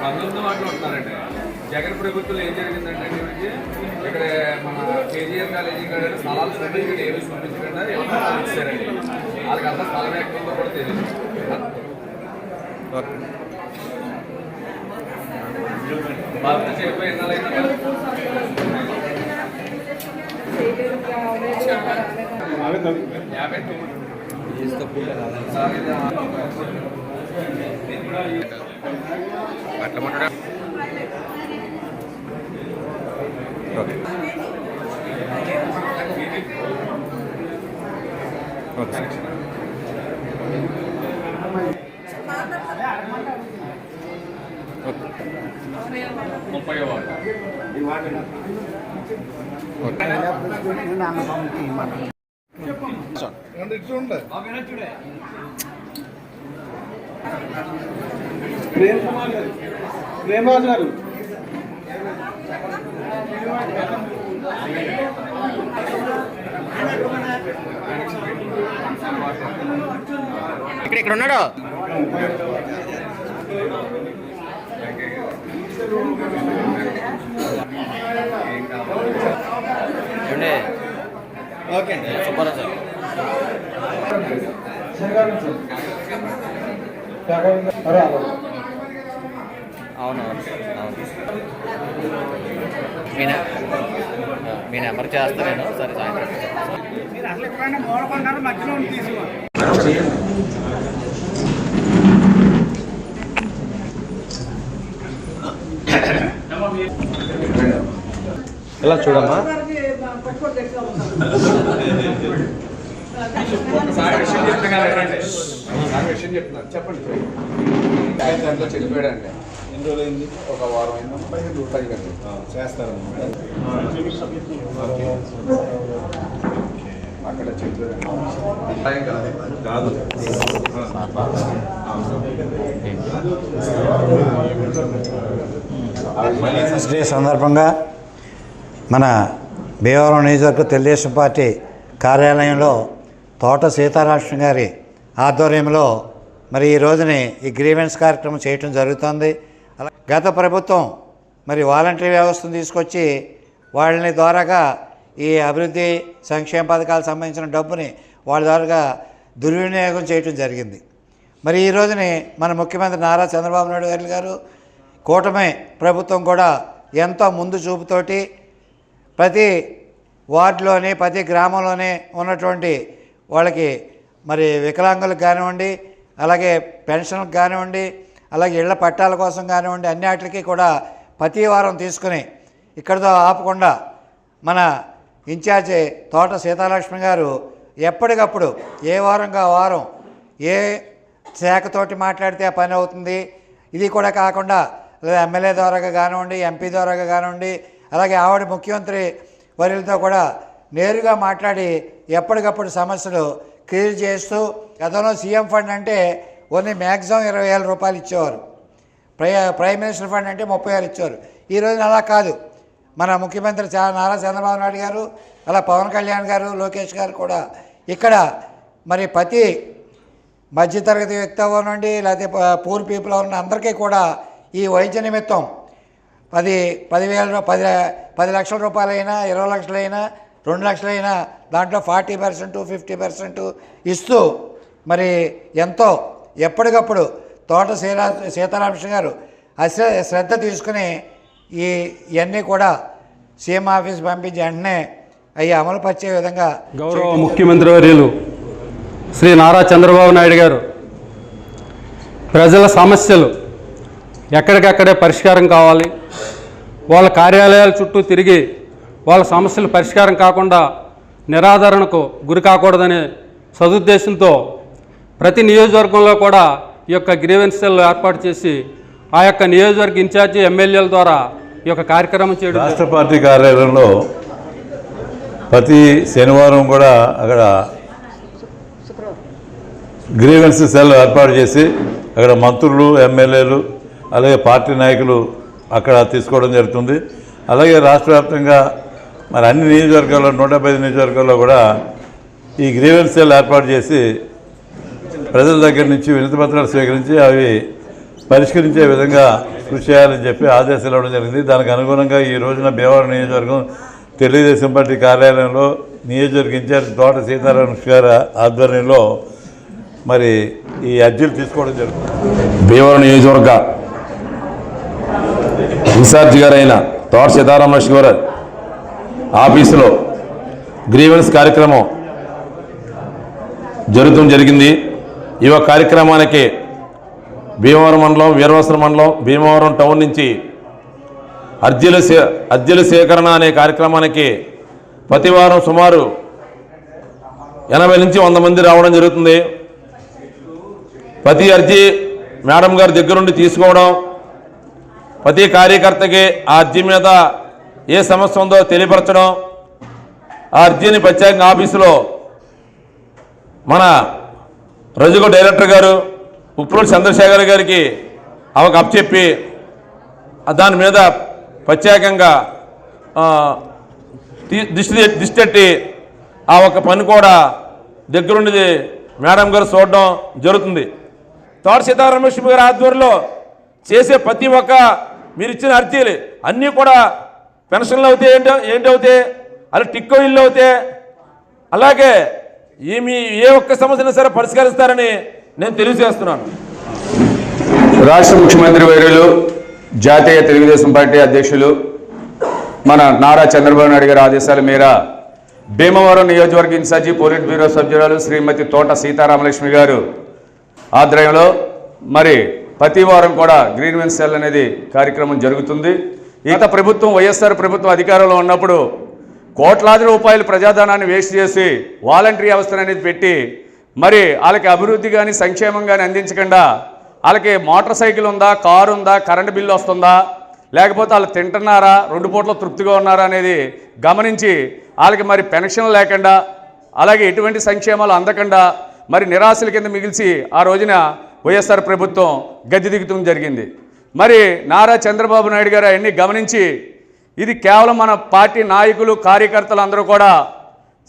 పంతొమ్మిది మాటలు ఉంటున్నారండి జగన్ ప్రభుత్వంలో ఏం జరిగిందంటే వీళ్ళకి ఇక్కడ మన కేజీఎం కాలేజీ కాడ స్థలాలు చూపించకుండా ఏమి చూపించకుండా ఏమన్నా స్థలాలు ఇచ్చారండి వాళ్ళకి అంతా స్థలం ఎక్కడుందో కూడా తెలియదు. బాబు చెప్పి యాభై తొమ్మిది. సార్ ఇది అట్లా మాట్లాడా ఓకే ఓకే ముప్పై వాడు ప్రేమ్ కుమార్ గారు. ప్రేమరాజు గారు. ఇక్కడ ఇక్కడ ఉన్నాడు ఓకే. సుబ్బారావు సార్. అవును అవును. అవును మీ నె- మీ నెంబర్ చేస్తా నేను సరే సాయంత్రం ఇలా చూడమ్మా? విషయం చెప్పండి. ఆయన ఎంతో చెల్లిపోయాడండి ఎన్ని రోజులు అయింది ఒక వారం అయిందా. పదిహేను పది గంటలు చేస్తారు అక్కడ కాదు. ఇండిపెండెన్స్ డే సందర్భంగా మన భీమవరం నియోజకవర్గ తెలుగుదేశం పార్టీ కార్యాలయంలో తోట సీతారామకృష్ణ గారి ఆధ్వర్యంలో మరి ఈ రోజుని ఈ గ్రీవెన్స్ కార్యక్రమం చేయటం జరుగుతుంది. అలా గత ప్రభుత్వం మరి వాలంటరీ వ్యవస్థను తీసుకొచ్చి వాళ్ళని ద్వారాగా ఈ అభివృద్ధి సంక్షేమ పథకాలకు సంబంధించిన డబ్బుని వాళ్ళ ద్వారాగా దుర్వినియోగం చేయటం జరిగింది. మరి ఈ రోజుని మన ముఖ్యమంత్రి నారా చంద్రబాబు నాయుడు గారు గారు కూటమి ప్రభుత్వం కూడా ఎంతో ముందు చూపుతోటి ప్రతి వార్డులోని ప్రతి గ్రామంలోనే ఉన్నటువంటి వాళ్ళకి మరి వికలాంగులకు కానివ్వండి అలాగే పెన్షన్లకు కానివ్వండి అలాగే ఇళ్ళ పట్టాల కోసం కానివ్వండి అన్ని వాటికి కూడా ప్రతి వారం తీసుకుని ఇక్కడితో ఆపకుండా మన ఇన్ఛార్జి తోట సీతాలక్ష్మి గారు ఎప్పటికప్పుడు ఏ వారంగా వారం ఏ శాఖతోటి మాట్లాడితే ఆ పని అవుతుంది. ఇది కూడా కాకుండా లేదా ఎమ్మెల్యే ద్వారాగా కానివ్వండి ఎంపీ ద్వారాగా కానివ్వండి అలాగే ఆవిడ ముఖ్యమంత్రి వర్యులతో కూడా నేరుగా మాట్లాడి ఎప్పటికప్పుడు సమస్యలు క్లియర్ చేస్తూ గతంలో సీఎం ఫండ్ అంటే ఓన్లీ మ్యాక్సిమం ఇరవై వేల రూపాయలు ఇచ్చేవారు. ప్రై ప్రైమ్ మినిస్టర్ ఫండ్ అంటే ముప్పై వేలు ఇచ్చారు ఈ రోజున అలా కాదు. మన ముఖ్యమంత్రి నారా చంద్రబాబు నాయుడు గారు అలా పవన్ కళ్యాణ్ గారు లోకేష్ గారు కూడా ఇక్కడ మరి ప్రతి మధ్యతరగతి వ్యక్తి అవ్వనండి లేకపోతే పూర్ పీపుల్ అవ్వనండి అందరికీ కూడా ఈ వైద్య నిమిత్తం పది పదివేల పది పది లక్షల రూపాయలైనా ఇరవై లక్షలైనా రెండు లక్షలైనా దాంట్లో ఫార్టీ పర్సెంట్ ఫిఫ్టీ పర్సెంట్ ఇస్తూ మరి ఎంతో ఎప్పటికప్పుడు తోట సీరా సీతారామకృష్ణ గారు అశ్ర శ్రద్ధ తీసుకుని ఈ ఇవన్నీ కూడా సీఎం ఆఫీస్ పంపించి వెంటనే అవి అమలుపరిచే విధంగా గౌరవ ముఖ్యమంత్రి వర్యులు శ్రీ నారా చంద్రబాబు నాయుడు గారు ప్రజల సమస్యలు ఎక్కడికక్కడే పరిష్కారం కావాలి వాళ్ళ కార్యాలయాల చుట్టూ తిరిగి వాళ్ళ సమస్యలు పరిష్కారం కాకుండా నిరాదరణకు గురి కాకూడదనే సదుద్దేశంతో ప్రతి నియోజకవర్గంలో కూడా ఈ యొక్క గ్రీవెన్సీలు ఏర్పాటు చేసి ఆ యొక్క నియోజకవర్గ ఇన్ఛార్జి ఎమ్మెల్యేల ద్వారా ఈ యొక్క కార్యక్రమం చేయడం రాష్ట్ర పార్టీ కార్యాలయంలో ప్రతి శనివారం కూడా అక్కడ గ్రీవెన్స్ సెల్ ఏర్పాటు చేసి అక్కడ మంత్రులు ఎమ్మెల్యేలు అలాగే పార్టీ నాయకులు అక్కడ తీసుకోవడం జరుగుతుంది. అలాగే రాష్ట్ర వ్యాప్తంగా మరి అన్ని నియోజకవర్గాల్లో నూట పది నియోజకవర్గాల్లో కూడా ఈ గ్రీవెన్స్ సెల్ ఏర్పాటు చేసి ప్రజల దగ్గర నుంచి వినతి పత్రాలు స్వీకరించి అవి పరిష్కరించే విధంగా కృషి చేయాలని చెప్పి ఆదేశాలు ఇవ్వడం జరిగింది. దానికి అనుగుణంగా ఈ రోజున భీమవరం నియోజకవర్గం తెలుగుదేశం పార్టీ కార్యాలయంలో నియోజకవర్గ ఇన్ఛార్జ్ తోట సీతారామన్ గారి ఆధ్వర్యంలో మరి ఈ అర్జీలు తీసుకోవడం జరుగుతుంది. భీమవరం నియోజకవర్గ ఇన్ఛార్జ్ గారైన తోట సీతారామ గారు ఆఫీసులో గ్రీవెన్స్ కార్యక్రమం జరుగుతూ జరిగింది. ఈ యొక్క కార్యక్రమానికి భీమవరం మండలం వీరవసర మండలం భీమవరం టౌన్ నుంచి అర్జీల సే అర్జీల సేకరణ అనే కార్యక్రమానికి ప్రతి వారం సుమారు ఎనభై నుంచి వంద మంది రావడం జరుగుతుంది. ప్రతి అర్జీ మేడం గారి దగ్గరుండి తీసుకోవడం ప్రతి కార్యకర్తకి ఆ అర్జీ మీద ఏ సమస్య ఉందో తెలియపరచడం ఆ అర్జీని ప్రత్యేకంగా ఆఫీసులో మన రజుగో డైరెక్టర్ గారు ఉప్పులూరు చంద్రశేఖర్ గారికి అవకు అప్పచెప్పి దాని మీద ప్రత్యేకంగా దిష్టి దిష్టి పెట్టి ఆ ఒక్క పని కూడా దగ్గరుండి మేడం గారు చూడడం జరుగుతుంది. తోట సీతారామలక్ష్మి గారి ఆధ్వర్యంలో చేసే ప్రతి ఒక్క మీరు ఇచ్చిన అర్జీలు అన్నీ కూడా పెన్షన్లు అవుతాయి ఏంటో ఏంటి అవుతాయి? అలా టిక్కో ఇల్లు అవుతాయి. అలాగే ఈ మీ ఏ ఒక్క సమస్యను సరే పరిష్కరిస్తారని నేను తెలియజేస్తున్నాను. రాష్ట్ర ముఖ్యమంత్రి వర్యులు జాతీయ తెలుగుదేశం పార్టీ అధ్యక్షులు మన నారా చంద్రబాబు నాయుడు గారి ఆదేశాల మేర భీమవరం నియోజకవర్గ ఇన్ఛార్జి పోలిట్ బ్యూరో సభ్యురాలు శ్రీమతి తోట సీతారామలక్ష్మి గారు ఆధ్వర్యంలో మరి ప్రతి వారం కూడా గ్రీన్ వెన్స్ సెల్ అనేది కార్యక్రమం జరుగుతుంది. గత ప్రభుత్వం వైఎస్ఆర్ ప్రభుత్వం అధికారంలో ఉన్నప్పుడు కోట్లాది రూపాయలు ప్రజాధనాన్ని వేస్ట్ చేసి వాలంటరీ వ్యవస్థను అనేది పెట్టి మరి వాళ్ళకి అభివృద్ధి కానీ సంక్షేమం కానీ అందించకుండా వాళ్ళకి మోటార్ సైకిల్ ఉందా కారు ఉందా కరెంటు బిల్లు వస్తుందా లేకపోతే వాళ్ళు తింటున్నారా రెండు పూట్ల తృప్తిగా ఉన్నారా అనేది గమనించి వాళ్ళకి మరి పెన్షన్ లేకుండా అలాగే ఎటువంటి సంక్షేమాలు అందకుండా మరి నిరాశల కింద మిగిల్చి ఆ రోజున వైఎస్ఆర్ ప్రభుత్వం గద్దె దిగుతం జరిగింది. మరి నారా చంద్రబాబు నాయుడు గారు అవన్నీ గమనించి ఇది కేవలం మన పార్టీ నాయకులు కార్యకర్తలు అందరూ కూడా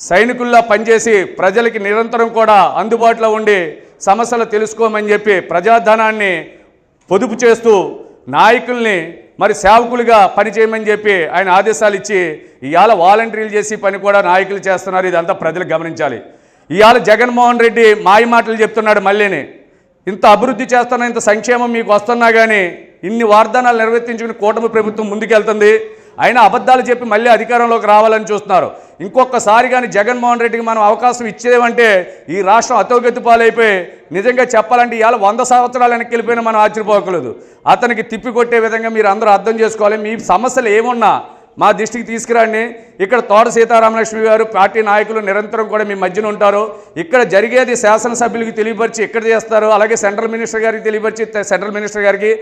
సైనికుల్లా పనిచేసి ప్రజలకి నిరంతరం కూడా అందుబాటులో ఉండి సమస్యలు తెలుసుకోమని చెప్పి ప్రజాధనాన్ని పొదుపు చేస్తూ నాయకుల్ని మరి సేవకులుగా పనిచేయమని చెప్పి ఆయన ఆదేశాలు ఇచ్చి ఇవాళ వాలంటీర్లు చేసి పని కూడా నాయకులు చేస్తున్నారు. ఇదంతా ప్రజలు గమనించాలి. ఇవాళ జగన్మోహన్ రెడ్డి మాయ మాటలు చెప్తున్నాడు మళ్ళీని. ఇంత అభివృద్ధి చేస్తున్నా ఇంత సంక్షేమం మీకు వస్తున్నా కానీ ఇన్ని వాగ్దానాలు నిర్వర్తించుకుని కూటమి ప్రభుత్వం ముందుకెళ్తుంది. అయినా అబద్ధాలు చెప్పి మళ్ళీ అధికారంలోకి రావాలని చూస్తున్నారు. ఇంకొకసారి కానీ జగన్మోహన్ రెడ్డికి మనం అవకాశం ఇచ్చేవంటే ఈ రాష్ట్రం అతోగతి పాలైపోయి నిజంగా చెప్పాలంటే ఇవాళ వంద సంవత్సరాలు వెనక్కి వెళ్ళిపోయినా మనం ఆశ్చర్యపోకలేదు అతనికి తిప్పికొట్టే విధంగా మీరు అందరూ అర్థం చేసుకోవాలి. మీ సమస్యలు ఏమున్నా మా దృష్టికి తీసుకురండి. ఇక్కడ తోట సీతారామలక్ష్మి గారు పార్టీ నాయకులు నిరంతరం కూడా మీ మధ్యన ఉంటారు. ఇక్కడ జరిగేది శాసనసభ్యులకి తెలియపరిచి ఇక్కడ చేస్తారు? అలాగే సెంట్రల్ మినిస్టర్ గారికి తెలియపరిచి సెంట్రల్ మినిస్టర్ గారికి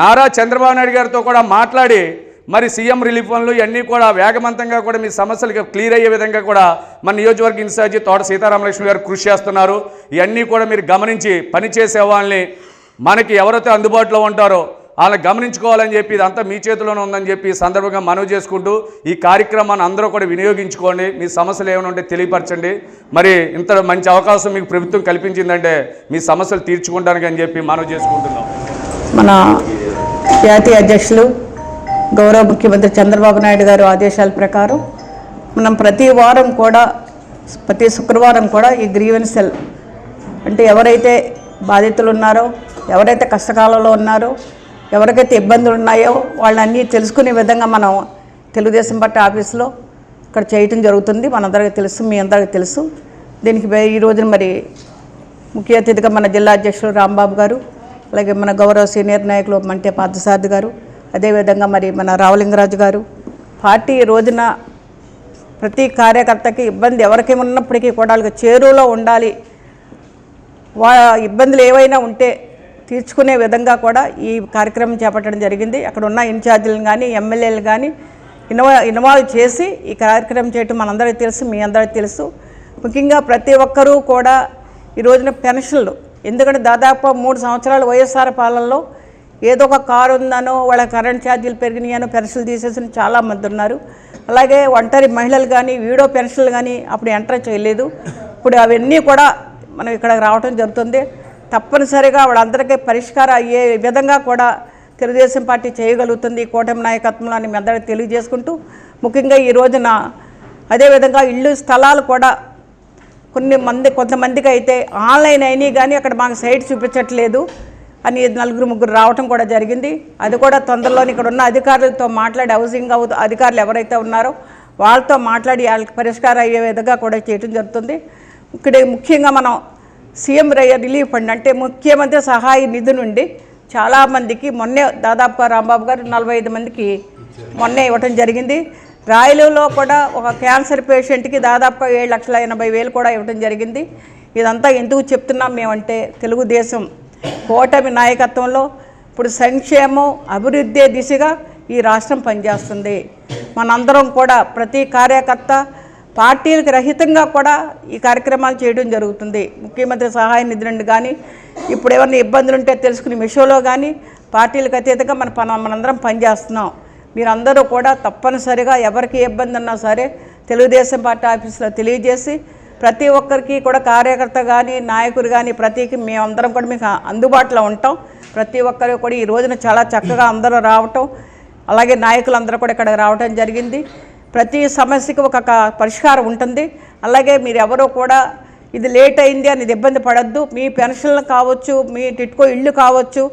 నారా చంద్రబాబు నాయుడు గారితో కూడా మాట్లాడి మరి సీఎం రిలీఫ్ ఫండ్లు ఇవన్నీ కూడా వేగవంతంగా కూడా మీ సమస్యలకు క్లియర్ అయ్యే విధంగా కూడా మన నియోజకవర్గ ఇన్ఛార్జి తోట సీతారామలక్ష్మి గారు కృషి చేస్తున్నారు. ఇవన్నీ కూడా మీరు గమనించి పనిచేసే వాళ్ళని మనకి ఎవరైతే అందుబాటులో ఉంటారో వాళ్ళని గమనించుకోవాలని చెప్పి ఇదంతా మీ చేతిలోనే ఉందని చెప్పి సందర్భంగా మనవి చేసుకుంటూ ఈ కార్యక్రమాన్ని అందరూ కూడా వినియోగించుకోండి. మీ సమస్యలు ఏమైనా ఉంటే తెలియపరచండి. మరి ఇంత మంచి అవకాశం మీకు ప్రభుత్వం కల్పించిందంటే మీ సమస్యలు తీర్చుకుంటానికి అని చెప్పి మనవి చేసుకుంటున్నాం. మన జాతీయ అధ్యక్షులు గౌరవ ముఖ్యమంత్రి చంద్రబాబు నాయుడు గారు ఆదేశాల ప్రకారం మనం ప్రతి వారం కూడా ప్రతి శుక్రవారం కూడా ఈ గ్రీవెన్స్ సెల్ అంటే ఎవరైతే బాధితులు ఉన్నారో ఎవరైతే కష్టకాలంలో ఉన్నారో ఎవరికైతే ఇబ్బందులు ఉన్నాయో వాళ్ళన్నీ తెలుసుకునే విధంగా మనం తెలుగుదేశం పార్టీ ఆఫీస్లో ఇక్కడ చేయటం జరుగుతుంది. మనందరికీ తెలుసు మీ అందరికీ తెలుసు. దీనికి ఈ రోజున మరి ముఖ్య అతిథిగా మన జిల్లా అధ్యక్షులు రాంబాబు గారు అలాగే మన గౌరవ సీనియర్ నాయకులు మంటే పార్థసారథి గారు అదేవిధంగా మరి మన రావలింగరాజు గారు. పార్టీ రోజున ప్రతి కార్యకర్తకి ఇబ్బంది ఎవరికి ఉన్నప్పటికీ కూడా వాళ్ళకి చేరువలో ఉండాలి. వా ఇబ్బందులు ఏవైనా ఉంటే తీర్చుకునే విధంగా కూడా ఈ కార్యక్రమం చేపట్టడం జరిగింది. అక్కడ ఉన్న ఇన్ఛార్జీలను కానీ ఎమ్మెల్యేలు కానీ ఇన్వా ఇన్వాల్వ్ చేసి ఈ కార్యక్రమం చేయటం మనందరికీ తెలుసు మీ అందరికీ తెలుసు. ముఖ్యంగా ప్రతి ఒక్కరూ కూడా ఈ రోజున పెన్షన్లు ఎందుకంటే దాదాపు మూడు సంవత్సరాలు వైఎస్ఆర్ పాలనలో ఏదో ఒక కారు ఉందనో వాళ్ళ కరెంట్ ఛార్జీలు పెరిగినాయనో పెన్షన్లు తీసేసిన చాలామంది ఉన్నారు. అలాగే ఒంటరి మహిళలు కానీ వీడో పెన్షన్లు కానీ అప్పుడు ఎంటర్ చేయలేదు. ఇప్పుడు అవన్నీ కూడా మనం ఇక్కడ రావడం జరుగుతుంది. తప్పనిసరిగా వాళ్ళందరికీ పరిష్కారం అయ్యే విధంగా కూడా తెలుగుదేశం పార్టీ చేయగలుగుతుంది కూటమి నాయకత్వంలో అని మీ అందరికీ తెలియజేసుకుంటూ ముఖ్యంగా ఈ రోజున అదేవిధంగా ఇళ్ళు స్థలాలు కూడా కొన్ని మంది కొంతమందికి అయితే ఆన్లైన్ అయినాయి కానీ అక్కడ మాకు సైట్ చూపించట్లేదు అని నలుగురు ముగ్గురు రావటం కూడా జరిగింది. అది కూడా తొందరలో ఇక్కడ ఉన్న అధికారులతో మాట్లాడి హౌసింగ్ అధికారులు ఎవరైతే ఉన్నారో వాళ్ళతో మాట్లాడి వాళ్ళకి పరిష్కారం అయ్యే విధంగా కూడా చేయడం జరుగుతుంది. ఇక్కడ ముఖ్యంగా మనం సీఎం రయ్య రిలీఫ్ ఫండ్ అంటే ముఖ్యమంత్రి సహాయ నిధి నుండి చాలామందికి మొన్నే దాదాపుగా రాంబాబు గారు నలభై ఐదు మందికి మొన్నే ఇవ్వటం జరిగింది. రాయలలో కూడా ఒక క్యాన్సర్ పేషెంట్కి దాదాపుగా ఏడు లక్షల ఎనభై వేలు కూడా ఇవ్వడం జరిగింది. ఇదంతా ఎందుకు చెప్తున్నాం మేమంటే తెలుగుదేశం కూటమి నాయకత్వంలో ఇప్పుడు సంక్షేమం అభివృద్ధి దిశగా ఈ రాష్ట్రం పనిచేస్తుంది. మనందరం కూడా ప్రతి కార్యకర్త పార్టీలకు రహితంగా కూడా ఈ కార్యక్రమాలు చేయడం జరుగుతుంది. ముఖ్యమంత్రి సహాయ నిధి నుండి కానీ ఇప్పుడు ఏమైనా ఇబ్బందులు ఉంటే తెలుసుకునే మిషోలో కానీ పార్టీలకు అతీతంగా మన పన మనందరం పనిచేస్తున్నాం. మీరందరూ కూడా తప్పనిసరిగా ఎవరికి ఇబ్బంది ఉన్నా సరే తెలుగుదేశం పార్టీ ఆఫీసులో తెలియజేసి ప్రతి ఒక్కరికి కూడా కార్యకర్త కానీ నాయకులు కానీ ప్రతికి మేమందరం కూడా మీకు అందుబాటులో ఉంటాం. ప్రతి ఒక్కరు కూడా ఈ రోజున చాలా చక్కగా అందరూ రావటం అలాగే నాయకులు అందరూ కూడా ఇక్కడ రావటం జరిగింది. ప్రతి సమస్యకి ఒక పరిష్కారం ఉంటుంది. అలాగే మీరు ఎవరో కూడా ఇది లేట్ అయింది అని ఇబ్బంది పడద్దు. మీ పెన్షన్లు కావచ్చు మీ టిట్కో ఇల్లు కావచ్చు.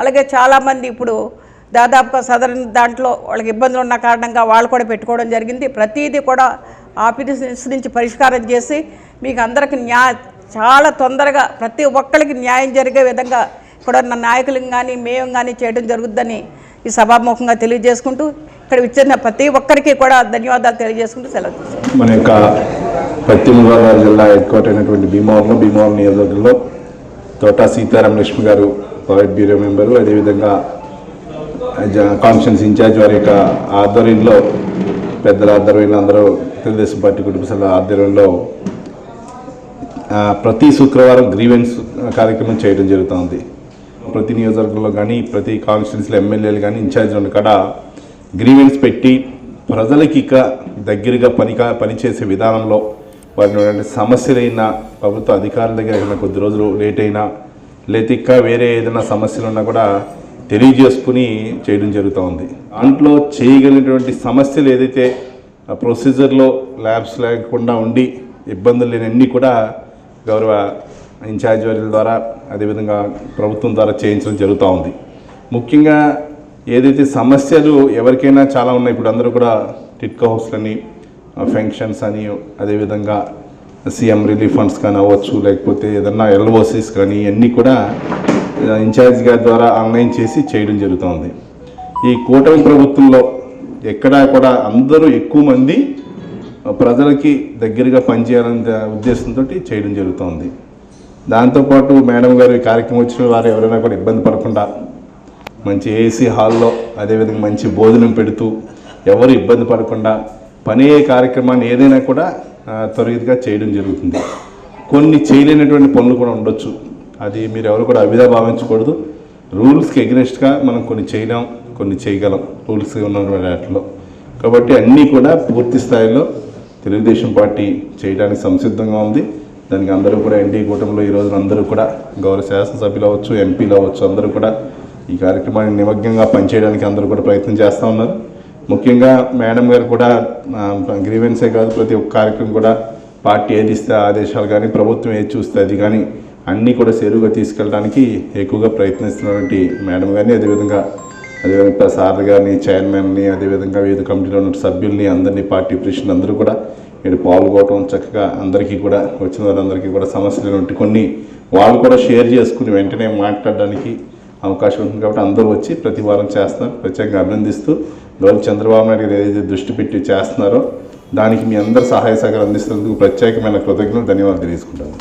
అలాగే చాలామంది ఇప్పుడు దాదాపుగా సదరన్ దాంట్లో వాళ్ళకి ఇబ్బందులు ఉన్న కారణంగా వాళ్ళు కూడా పెట్టుకోవడం జరిగింది. ప్రతిదీ కూడా ఆఫీస్ నుంచి పరిష్కారం చేసి మీకు అందరికి న్యా చాలా తొందరగా ప్రతి ఒక్కరికి న్యాయం జరిగే విధంగా ఇక్కడ ఉన్న నాయకులను కానీ మేము కానీ చేయడం జరుగుద్దని ఈ సభాముఖంగా తెలియజేసుకుంటూ ఇక్కడ ఇచ్చిన ప్రతి ఒక్కరికి కూడా ధన్యవాదాలు తెలియజేసుకుంటూ సెలవు మన యొక్క పశ్చిమ గోదావరి జిల్లా హెడ్ అయినటువంటి భీమవరంలో భీమవరం నియోజకవర్గంలో తోటా సీతారాం లక్ష్మి గారు పొలైట్ బ్యూరో మెంబరు. అదేవిధంగా కాన్ఫరెన్స్ ఇన్ఛార్జ్ వారి యొక్క ఆధ్వర్యంలో పెద్దల ఆధ్వర్యంలో అందరూ తెలుగుదేశం పార్టీ కుటుంబ సభ్యుల ఆధ్వర్యంలో ప్రతి శుక్రవారం గ్రీవెన్స్ కార్యక్రమం చేయడం జరుగుతుంది. ప్రతి నియోజకవర్గంలో కానీ ప్రతి కాన్స్టిట్యున్సీలో ఎమ్మెల్యేలు కానీ ఇన్ఛార్జ్ ఉన్న కాడ గ్రీవెన్స్ పెట్టి ప్రజలకి ఇక దగ్గరగా పని పనిచేసే విధానంలో వారి సమస్యలైన సమస్యలైనా ప్రభుత్వ అధికారుల దగ్గర ఏదైనా కొద్ది రోజులు లేట్ అయినా లేతే ఇంకా వేరే ఏదైనా సమస్యలు ఉన్నా కూడా తెలియజేసుకుని చేయడం జరుగుతూ ఉంది. దాంట్లో చేయగలిగినటువంటి సమస్యలు ఏదైతే ఆ ప్రొసీజర్లో ల్యాబ్స్ లేకుండా ఉండి ఇబ్బందులు లేనన్నీ కూడా గౌరవ ఇన్ఛార్జ్ వారి ద్వారా అదేవిధంగా ప్రభుత్వం ద్వారా చేయించడం జరుగుతూ ఉంది. ముఖ్యంగా ఏదైతే సమస్యలు ఎవరికైనా చాలా ఉన్నాయి. ఇప్పుడు అందరూ కూడా టిట్కో హౌస్లని ఫెన్షన్స్ అని అదేవిధంగా సీఎం రిలీఫ్ ఫండ్స్ కానీ అవ్వచ్చు లేకపోతే ఏదన్నా ఎల్ఓసీస్ కానీ ఇవన్నీ కూడా ఇన్ఛార్జ్ గారి ద్వారా ఆన్లైన్ చేసి చేయడం జరుగుతుంది ఈ కూటమి ప్రభుత్వంలో ఎక్కడా కూడా అందరూ ఎక్కువ మంది ప్రజలకి దగ్గరగా పనిచేయాలనే ఉద్దేశంతో చేయడం జరుగుతుంది దాంతోపాటు మేడం గారు కార్యక్రమం వచ్చిన వారు ఎవరైనా కూడా ఇబ్బంది పడకుండా మంచి ఏసీ హాల్లో అదేవిధంగా మంచి భోజనం పెడుతూ ఎవరు ఇబ్బంది పడకుండా పనే కార్యక్రమాన్ని ఏదైనా కూడా ఆ, త్వరితగా చేయడం జరుగుతుంది. కొన్ని చేయలేనటువంటి పనులు కూడా ఉండొచ్చు. అది మీరు ఎవరు కూడా అవిధా భావించకూడదు. రూల్స్కి ఎగ్నెస్ట్గా మనం కొన్ని చేయలేం కొన్ని చేయగలం రూల్స్ ఉన్నటువంటి వాటిలో. కాబట్టి అన్నీ కూడా పూర్తి స్థాయిలో తెలుగుదేశం పార్టీ చేయడానికి సంసిద్ధంగా ఉంది. దానికి అందరూ కూడా ఎన్డీ కూటమిలో ఈ అందరూ కూడా గౌరవ శాసనసభ్యులు అవ్వచ్చు ఎంపీలు అవ్వచ్చు అందరూ కూడా ఈ కార్యక్రమాన్ని నిమగ్నంగా పనిచేయడానికి అందరూ కూడా ప్రయత్నం చేస్తూ ఉన్నారు. ముఖ్యంగా మేడం గారు కూడా గ్రీవెన్సే కాదు ప్రతి ఒక్క కార్యక్రమం కూడా పార్టీ ఏది ఇస్తే ఆదేశాలు కానీ ప్రభుత్వం ఏది చూస్తే అది కానీ అన్నీ కూడా సేరుగా తీసుకెళ్ళడానికి ఎక్కువగా ప్రయత్నిస్తున్నటువంటి మేడం గారిని అదేవిధంగా అదేవిధంగా సార్ గారిని చైర్మన్ని అదేవిధంగా వివిధ కమిటీలో ఉన్న సభ్యుల్ని అందరినీ పార్టీ ప్రెసిడెంట్ అందరూ కూడా ఇక్కడ పాల్గొనడం చక్కగా అందరికీ కూడా వచ్చిన వారందరికీ కూడా సమస్యలు ఉంటే కొన్ని వాళ్ళు కూడా షేర్ చేసుకుని వెంటనే మాట్లాడడానికి అవకాశం ఉంటుంది కాబట్టి అందరూ వచ్చి ప్రతి వారం చేస్తున్నారు. ప్రత్యేకంగా అభినందిస్తూ గౌరవ చంద్రబాబు నాయుడు గారు ఏదైతే దృష్టి పెట్టి చేస్తున్నారో దానికి మీ అందరు సహాయ సహకారం అందిస్తున్నందుకు ప్రత్యేకమైన కృతజ్ఞతలు ధన్యవాదాలు తెలియజేసుకుంటాను.